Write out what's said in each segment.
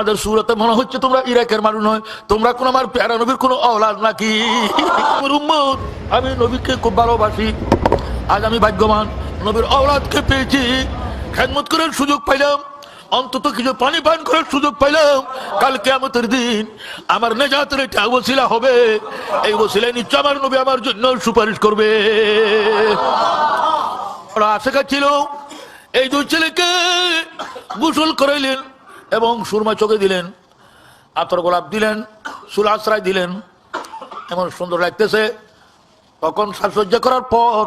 তোমাদের সুরতে মনে হচ্ছে তোমরা ইরাকের মানুষ নয়। তোমরা কোন আমার প্যারা নবীর কোনো অলাদ নাকি? আমি নবীকে খুব ভালোবাসি। আজ আমি ভাগ্যবান, নবীর অলাদকে পেয়েছি। খেদমত করার সুযোগ পাইলাম। অন্তত কিছু পানি পান করার সুযোগ পাইলাম। কাল কেমতের দিন আমার নেজাতের এটা ওসিলা হবে। এই ওসিলায় নিশ্চয় আমার নবী আমার জন্য সুপারিশ করবে। ওরা আশা ছিল এই দুই ছেলেকে গোসল করাইলেন। এবং সুরমা চোখে দিলেন, আতর গোলাপ দিলেন সুল আশ্রয় দিলেন, এমন সুন্দর লাগতেছে। তখন সাজসজ্জা করার পর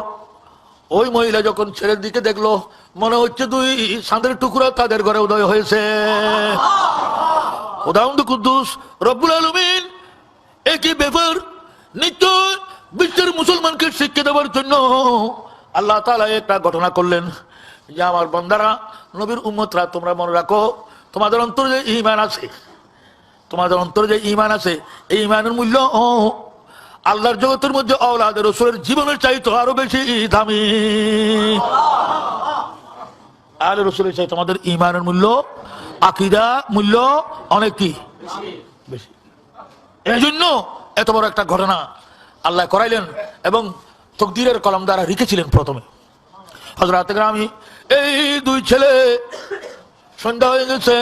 ওই মহিলা যখন ছেলের দিকে দেখল, মনে হচ্ছে দুই সাঁদের টুকরা তাদের ঘরে উদয় হয়েছে। উদাহরণ কুদ্দুস রব্বুল আলমিন একই ব্যাপার নিশ্চয় বিশ্বের মুসলমানকে শিক্ষা দেওয়ার জন্য আল্লাহ তালা একটা ঘটনা করলেন। যে আমার বন্দারা, নবীর উম্মতরা, তোমরা মনে রাখো তোমাদের অন্তরে যে ইমান আছে, তোমাদের অন্তরে যে ইমান আছে, এই ইমানের মূল্য আল্লাহর জগতের মধ্যে অলাদের রসুলের জীবনের চাইতো আরও বেশি দামি। আর রসুলের চাই তোমাদের ইমানের মূল্য, আকিদা মূল্য অনেক কি? বেশি। এই জন্য এত বড় একটা ঘটনা আল্লাহ করাইলেন এবং তকদিরের কলম দ্বারা রেখেছিলেন প্রথমে। হজরত গ্রামী এই দুই ছেলে সন্ধ্যা হয়ে গেছে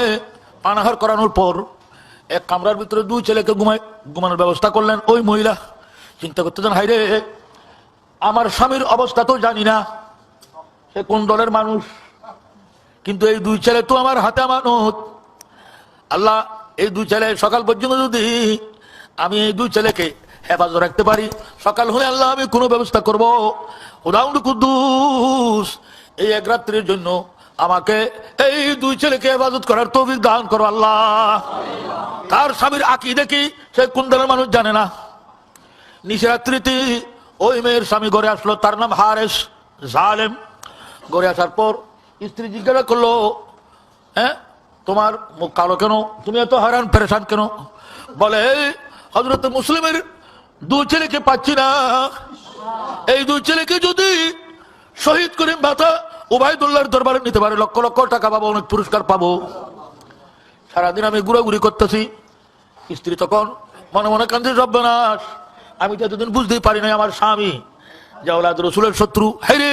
পানাহার করানোর পর এক কামরার ভিতরে দুই ছেলেকে ঘুমাই ঘুমানোর ব্যবস্থা করলেন ওই মহিলা। চিন্তা করতে করতেছেন হাইরে আমার স্বামীর অবস্থা তো জানি না। সে কোন দলের মানুষ? কিন্তু এই দুই ছেলে তো আমার হাতে আমানত। আল্লাহ, এই দুই ছেলে সকাল পর্যন্ত যদি আমি এই দুই ছেলেকে হেফাজত রাখতে পারি, সকাল হলে আল্লাহ আমি কোনো ব্যবস্থা করব। উদাহরণ কুদ্দুস, এই এক রাত্রির জন্য আমাকে এই দুই ছেলেকে হেফাজত করার তৌফিক দান করো আল্লাহ। তার স্বামীর আঁকি দেখি সে কোন দলের মানুষ জানে না। নিশরাত্রিতে ওই মেয়ের স্বামী ঘরে আসলো, তার নাম হারেস জালেম। ঘরে আসার পর স্ত্রী জিজ্ঞাসা করল হ্যাঁ তোমার মুখ কালো কেন? তুমি এত হারান পেরেশান কেন? বলে হজরত মুসলিমের দু ছেলেকে পাচ্ছি না। এই দুই ছেলেকে যদি শহীদ করিম মাথা উবায়দুল্লাহর দরবারে নিতে পারে লক্ষ লক্ষ টাকা পাবো, অনেক পুরস্কার পাবো। সারাদিন আমি ঘুরাঘুরি করতেছি। স্ত্রী তখন মনে মনে কান্দি রব্বানাস আমি তো এতদিন বুঝতেই পারি না আমার স্বামী। জাওলাদ রসুলের শত্রু। হাইরে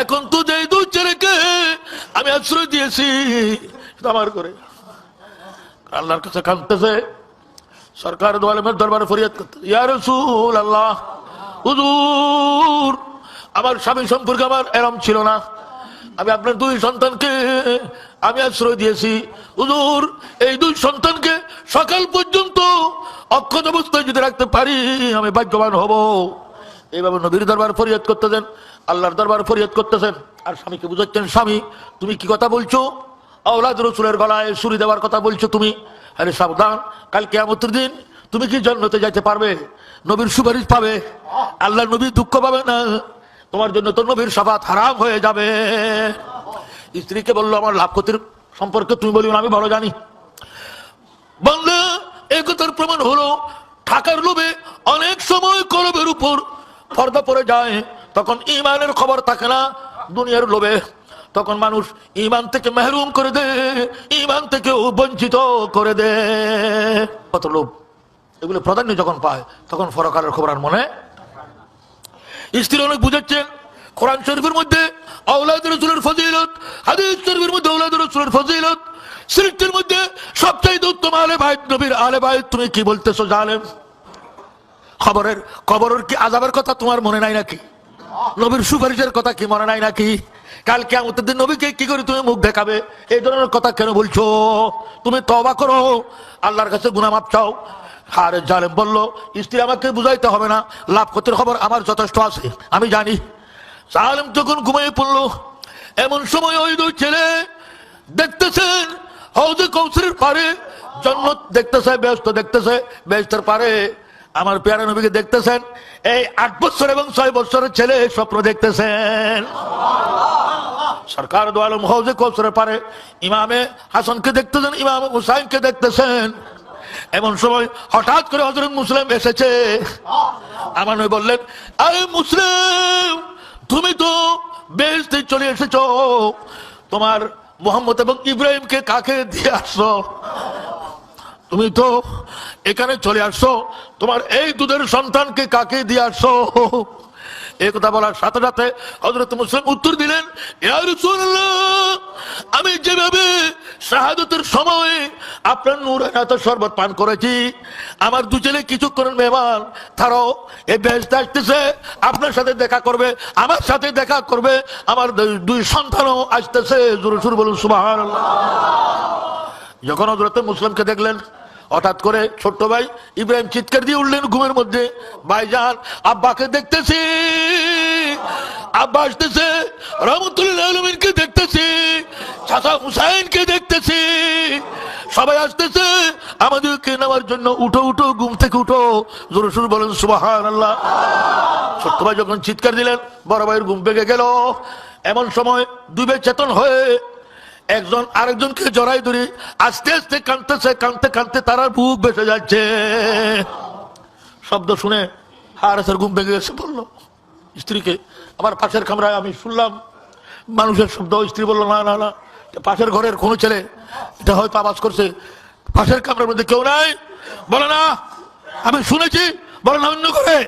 এখন তো যে দুই ছেলেকে আমি আশ্রয় দিয়েছি আমার করে আল্লাহর কাছে কাঁদতেছে। সরকার দোয়ালেমের দরবারে ফরিয়াদ করতে ইয়া রসুল আল্লাহ হুজুর আমার স্বামী সম্পর্কে আমার এরম ছিল না। আমি আপনার দুই সন্তানকে, আমি আশ্রয় দিয়েছি। হুজুর, এই দুই সন্তানকে সকাল পর্যন্ত অক্ষত অবস্থায় যদি রাখতে পারি, আমি ভাগ্যবান হব। এইভাবে নবীর দরবার ফরিয়াদ করতেছেন, আল্লাহর দরবার ফরিয়াদ করতেছেন। আর স্বামীকে বুঝাচ্ছেন, স্বামী, তুমি কি কথা বলছো? আওলাদ রসুলের গলায় সুরি দেওয়ার কথা বলছো তুমি? আরে সাবধান, কাল কেয়ামতের দিন তুমি কি জন্মতে যাইতে পারবে? নবীর সুপারিশ পাবে। আল্লাহ নবী দুঃখ পাবে না। তোমার জন্য তো নবীর সাবাত হারাম হয়ে যাবে। স্ত্রীকে বলল, আমার লাভ ক্ষতির সম্পর্কে তুমি বলি আমি ভালো জানি। বাংলা এই কথার প্রমাণ হলো ঠাকার লোভে অনেক সময় করবের উপর পর্দা পড়ে যায়। তখন ইমানের খবর থাকে না দুনিয়ার লোভে। তখন মানুষ ইমান থেকে মেহরুম করে দে, ইমান থেকে বঞ্চিত করে দে। কত লোভ। এগুলো প্রাধান্য যখন পায়, তখন ফরকারের খবর আর মনে স্ত্রী অনেক বুঝাচ্ছেন কোরআন শরীফের মধ্যে আওলাদ রসুলের ফজিলত, হাদিস শরীফের মধ্যে আওলাদ রসুলের ফজিলত, সৃষ্টির মধ্যে সবচাইতে উত্তম আলে ভাই নবীর আলে ভাই তুমি কি বলতেছো জালেম খবরের খবরের কি আজাবের কথা তোমার মনে নাই নাকি? নবীর সুপারিশের কথা কি মনে নাই নাকি? কাল কেমতের দিন নবীকে কি করে তুমি মুখ দেখাবে? এই ধরনের কথা কেন বলছো? তুমি তবা করো। আল্লাহর কাছে মাপ চাও। আরে জালেম বলল, স্ত্রী আমাকে বুঝাইতে হবে না, লাভ ক্ষতির খবর আমার যথেষ্ট আছে, আমি জানি। জালেম যখন ঘুমিয়ে পড়ল, এমন সময় ওই দুই ছেলে দেখতেছেন হৌজে কৌশলের পারে, জন্নত দেখতেছে, ব্যস্ত দেখতেছে, ব্যস্তের পারে, আমার পেয়ারা নবীকে দেখতেছেন, এই আট বছর এবং ছয় বছরের ছেলে স্বপ্ন দেখতেছেন। সরকার দোয়ালম হৌজে কৌশলের পারে, ইমামে হাসানকে দেখতেছেন, ইমাম হুসাইনকে দেখতেছেন। এমন সময় হঠাৎ করে হজরত মুসলিম এসেছে। আমার বললেন, আরে মুসলিম, তুমি তো বেহেশতে চলে এসেছ। তোমার মোহাম্মদ এবং ইব্রাহিমকে কাকে দিয়ে আসছো? তুমি তো এখানে চলে আসছো। তোমার এই দুধের সন্তানকে কাকে দিয়ে আসছো? এই কথা বলার সাথে সাথে হজরত মুসলিম উত্তর দিলেন "ইয়া রাসূলুল্লাহ, আমি যেভাবে শাহাদতের সময় আপনার নূর এত শরবত পান করেছি আমার দু ছেলে কিছুক্ষণের মেহমান তারাও এই বেহেস্তে আসতেছে আপনার সাথে দেখা করবে আমার সাথে দেখা করবে আমার দুই- দুই সন্তানও আসতেছে জোরে সুর বলুন সুবাহ যখন হজরত মুসলিমকে দেখলেন হঠাৎ করে ছোট্ট ভাই ইব্রাহিম চিৎকার দিয়ে উঠলেন ঘুমের মধ্যে। ভাইজান আব্বাকে দেখতেছি। আব্বা আসতেছে, রহমতুল্লাহ আলমিনকে দেখতেছি, চাচা হুসাইনকে দেখতেছি। সবাই আসতেছে, আমাদেরকে নেওয়ার জন্য উঠো উঠো, ঘুম থেকে উঠো। জোরে সুর বলেন সুবাহান আল্লাহ ছোট্ট ভাই যখন চিৎকার দিলেন, বড় ভাইয়ের ঘুম ভেঙে গেল। এমন সময় দুবে চেতন হয়ে একজন আরেকজনকে জড়াই ধরে আস্তে আস্তে কাঁদতেছে, কাঁদতে কাঁদতে তারা বুক বেসে যাচ্ছে। শব্দ শুনে হারেসের ঘুম ভেঙে গেছে, বলল, স্ত্রীকে, আমার পাশের কামরায় আমি শুনলাম। মানুষের শব্দ, স্ত্রী বলল, না না না পাশের ঘরের কোনো ছেলে, এটা হয়তো আওয়াজ করছে। পাশের কামরার মধ্যে কেউ নাই? বলে না, আমি শুনেছি, বলে না, অন্য ঘরে।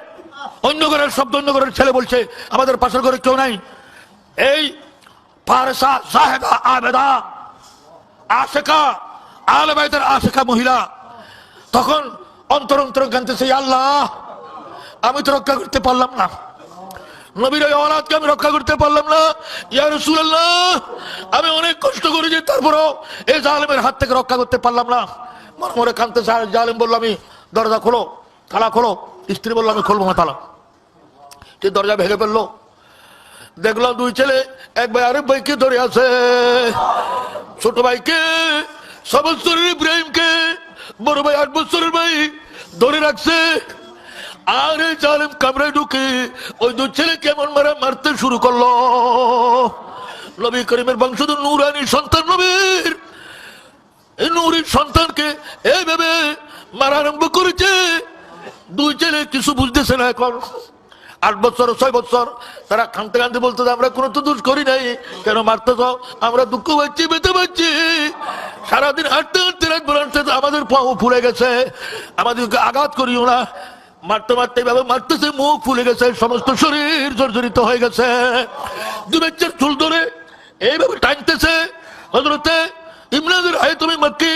অন্য ঘরের শব্দ, অন্য ঘরের ছেলে বলছে, আমাদের পাশের ঘরে কেউ নাই। এই পারসা জাহেদা আবেদা, আশেকা আলবাইতের আশেকা মহিলা। তখন অন্তর অন্তর কানতেছে "ইয়া আল্লাহ, আমি তো রক্ষা করতে পারলাম না। নবীর ওই অলাদকে আমি রক্ষা করতে পারলাম না। ইয়া রাসূলুল্লাহ, আমি অনেক কষ্ট করেছি তারপরও এই জালেমের হাত থেকে রক্ষা করতে পারলাম না। মনে মনে কানতে জালেম বলল, আমি দরজা খোলো তালা খোলো। স্ত্রী বলল, আমি খুলবো না তালা সে দরজা ভেঙে ফেলল। দেখলাম দুই ছেলে, এক ভাই আরেক ভাইকে ধরে আছে। ছোট ভাইকে ছ বছরের ইব্রাহিমকে, বড় ভাই আট বছরের ভাই ধরে রাখছে। আর এই জালেম কামরায় ঢুকে ওই দু ছেলে কেমন মারা মারতে শুরু করল। নবী করিমের বংশধর নুরানি সন্তান নবীর। এই নুরির সন্তানকে এইভাবে মারা আরম্ভ করেছে। দুই ছেলে কিছু বুঝতেছে না এখন। আট বছর, ছয় বছর, তারা কানতে কানতে বলতো আমরা কোনো তো দোষ করি নাই। কেন মারতে তো আমরা দুঃখ পাচ্ছি বেঁচে পাচ্ছি। সারাদিন হাঁটতে হাঁটতে রাত তো আমাদের পাও ফুলে গেছে। আমাদেরকে আঘাত করিও না। মারতে মারতে এইভাবে মারতেছে, মুখ ফুলে গেছে, সমস্ত শরীর জর্জরিত হয়ে গেছে। দু বাচ্চার চুল ধরে এইভাবে টানতেছে। হজরতে ইমরানের হায় তুমি মাক্কি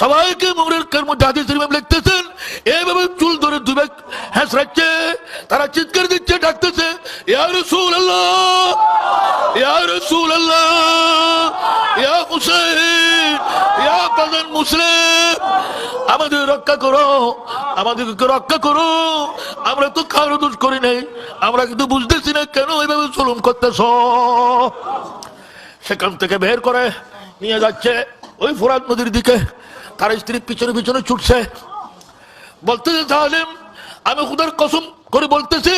সবাইকে মোরের কর্ম জাতি ইমাম লিখতেছেন, এইভাবে চুল ধরে দুবে হ্যাঁসরাচ্ছে তারা চিৎকার দিচ্ছে, ডাকতেছে, ইয়া রাসূলুল্লাহ ইয়া রাসূলুল্লাহ, ইয়া ইয়া রক্ষা করো, আমাদেরকে রক্ষা করো। আমরা তো কারও নাই, আমরা কিন্তু বুঝতেছি না কেন করতেছ। সেখান থেকে বের করে নিয়ে যাচ্ছে, ওই ফোরাত নদীর দিকে। তার স্ত্রী পিছনে পিছনে ছুটছে। বলতেছে, জালেম আমি খুদার কসম করে বলতেছি,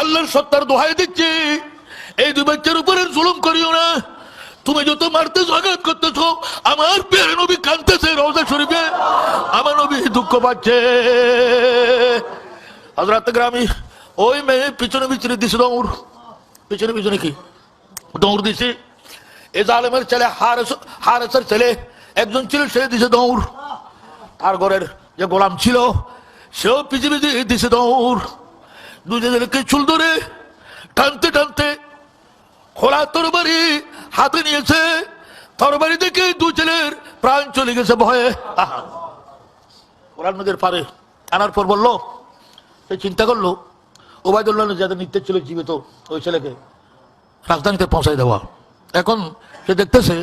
আল্লাহর সত্তার দোহাই দিচ্ছি। এই দুই বাচ্চার উপরে জুলুম করিও না। তুমি যত মারতে আঘাত করতেছ, আমার পেয়ে নবী কানতেছে রওজা শরীফে। আমার নবী দুঃখ পাচ্ছে। হজরত গ্রামী, ওই মেয়ে পিছনে পিছনে দিছে দৌড়। পিছনে পিছনে কি? দৌড় দিছে। এ জালেমের ছেলে হারেস, হারেসের ছেলে, একজন ছিল, সে দিছে দৌড়। তার ঘরের যে গোলাম ছিল সেও পিছিয়ে পিছিয়ে দিছে দৌড়। দুজনকে চুল ধরে টানতে টানতে খোলা তরবারি হাতে নিয়েছে। তরবারি দেখে দু ছেলের প্রাণ চলে গেছে ভয়ে। কোরআন নদীর পারে আনার পর বলল, সে চিন্তা করল, ওবায়দুল্লাহ যাদের নিত্যের ছিল জীবিত, ওই ছেলেকে রাজধানীতে পৌঁছাই দেওয়া। এখন সে দেখতেছে,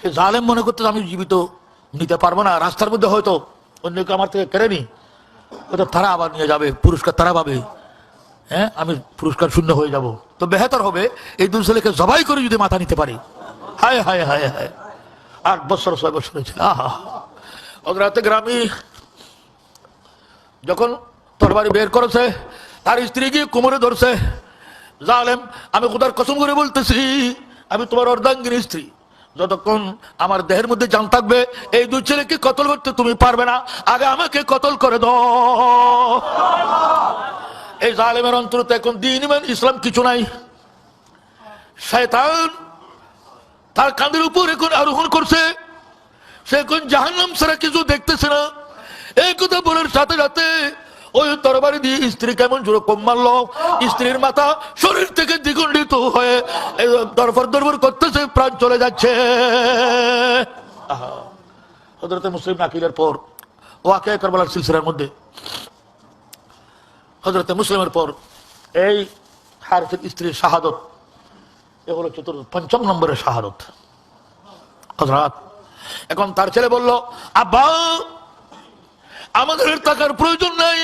সে জালেম মনে করতে আমি জীবিত, নিতে পারব না, রাস্তার মধ্যে হয়তো অন্য কেউ আমার থেকে কেড়ে নি হয়তো তারা আবার নিয়ে যাবে, পুরস্কার তারা পাবে। হ্যাঁ আমি পুরস্কার শূন্য হয়ে যাব। তো বেহতর হবে, এই দুই ছেলেকে জবাই করে যদি মাথা নিতে পারি। হায় হায় হায় হায়। আট বছর, ছয় বছর হয়েছে। আহা। অগ্রাতে গ্রামী, যখন তরবারি বের করেছে, তার স্ত্রী গিয়ে কোমরে ধরছে, জালেম, আমি কোথার কসম করে বলতেছি, আমি তোমার অর্ধাঙ্গিনী স্ত্রী। যতক্ষণ আমার দেহের মধ্যে জান থাকবে, এই দুই ছেলেকে কতল করতে তুমি পারবে না। আগে আমাকে কতল করে দাও। এই জালেমের অন্তরতে এখন দিন ইসলাম কিছু নাই। শয়তান তার কাঁধের উপর এখন আরোহণ করছে। সে এখন জাহান্নাম ছাড়া কিছু দেখতেছে না। এই কথা বলার সাথে সাথে ওই তরবারি দিয়ে স্ত্রী কেমন জোরে কম মারলো? স্ত্রীর মাথা শরীর থেকে দ্বিগুণ্ডিত হয়ে দরফর দরফর করতেছে, প্রাণ চলে যাচ্ছে। হজরতে মুসলিম নাকিলের পর ওয়াকে কারবালার সিলসিলার মধ্যে। হজরতে মুসলিমের পর এই হারিফের স্ত্রীর শাহাদত হলো চতুর্থ পঞ্চম নম্বরের শাহাদত। হজরত এখন তার ছেলে বলল, আব্বা আমাদের টাকার প্রয়োজন নাই।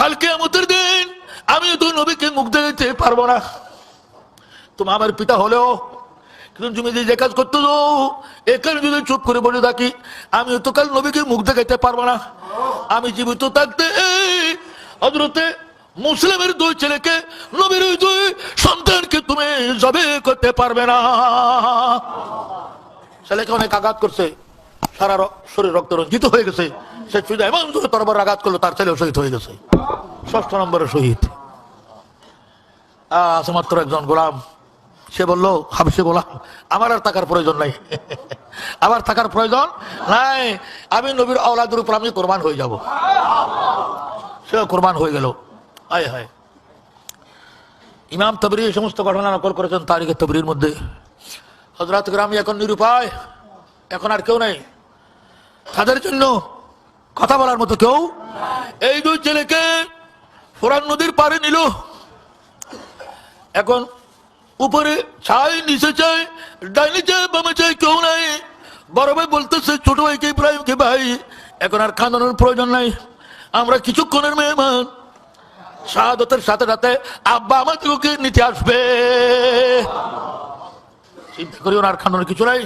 কালকে আমাদের দিন আমি তো নবীকে মুখ দেখতে পারব না। তুমি আমার পিতা হলেও, কিন্তু তুমি যদি যে কাজ করতে যাও, এখানে যদি চুপ করে বসে থাকি আমি তো কাল নবীকে মুখ দেখাইতে পারব না। আমি জীবিত থাকতে হজরতে মুসলিমের দুই ছেলেকে, নবীর দুই সন্তানকে তুমি জবে করতে পারবে না। ছেলেকে অনেক আঘাত করছে। সারা শরীর রক্ত রঞ্জিত হয়ে গেছে। সে শুধু এমন তরবার আঘাত করল, তার ছেলেও শহীদ হয়ে গেছে। ষষ্ঠ নম্বরে শহীদ। আছে মাত্র একজন গোলাম। সে বলল হাবসে গোলাম। আমার আর থাকার প্রয়োজন নাই। আমার থাকার প্রয়োজন নাই। আমি নবীর আওলাদের উপর আমি কোরবান হয়ে যাব। সে কোরবান হয়ে গেল। আয় হায়। ইমাম তবরি এই সমস্ত ঘটনা নকল করেছেন তারিখের তবরির মধ্যে। হজরত গ্রামী এখন নিরুপায়। এখন আর কেউ নেই। তাদের জন্য কথা বলার মতো কেউ এই দুই ছেলেকে ফোরান নদীর পারে নিল। এখন উপরে ছাই, নিচে চাই ডাইনি চাই বামে চাই কেউ নাই। বড় ভাই বলতেছে, ছোট ভাইকে ইব্রাহিমকে ভাই? এখন আর খাঁদানোর প্রয়োজন নাই। আমরা কিছুক্ষণের মেহমান। শাহাদতের সাথে সাথে আব্বা আমাদেরকে নিতে আসবে। চিন্তা করি ওনার খানোর কিছু নাই।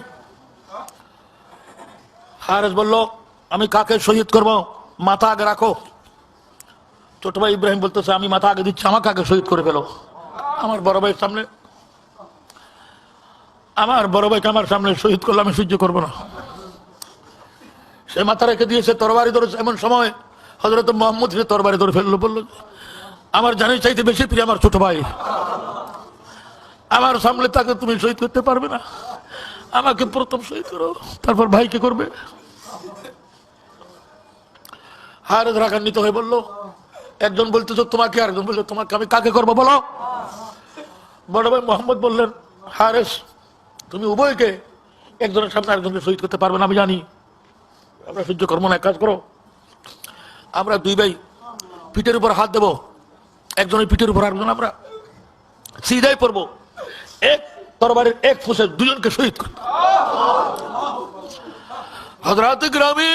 হারেস বলল, আমি কাকে শহীদ করব? মাথা আগে রাখো। ছোট ভাই ইব্রাহিম বলতেছে, আমি মাথা আগে দিচ্ছি, আমাকে আগে শহীদ করে ফেলো। আমার বড় ভাইয়ের সামনে, আমার বড় ভাইকে আমার সামনে শহীদ করলে আমি সহ্য করব না। সে মাথা রেখে দিয়েছে, তরবারি ধরেছে। এমন সময় হজরত মোহাম্মদ সে তরবারি ধরে ফেলল, বলল, আমার জানি চাইতে বেশি প্রিয় আমার ছোট ভাই। আমার সামনে তাকে তুমি শহীদ করতে পারবে না। আমাকে প্রথম শহীদ করো, তারপর ভাই ভাইকে করবে? হারে রাগান্বিত হয়ে বলল, একজন বলতেছ তোমাকে, আরেকজন বলল তোমাকে, আমি কাকে করব বলো? বড় ভাই মোহাম্মদ বললেন, হারেস, তুমি উভয়কে একজনের সামনে আরেকজনকে শহীদ করতে পারবে না, আমি জানি। আমরা সহ্য করব না কাজ করো। আমরা দুই ভাই পিঠের উপর হাত দেবো, একজনের পিঠের উপর, আরেকজন আমরা সিধাই পড়ব। এক তরবারের এক ফুসে দুজনকে শহীদ করতে। হজরাত গ্রামে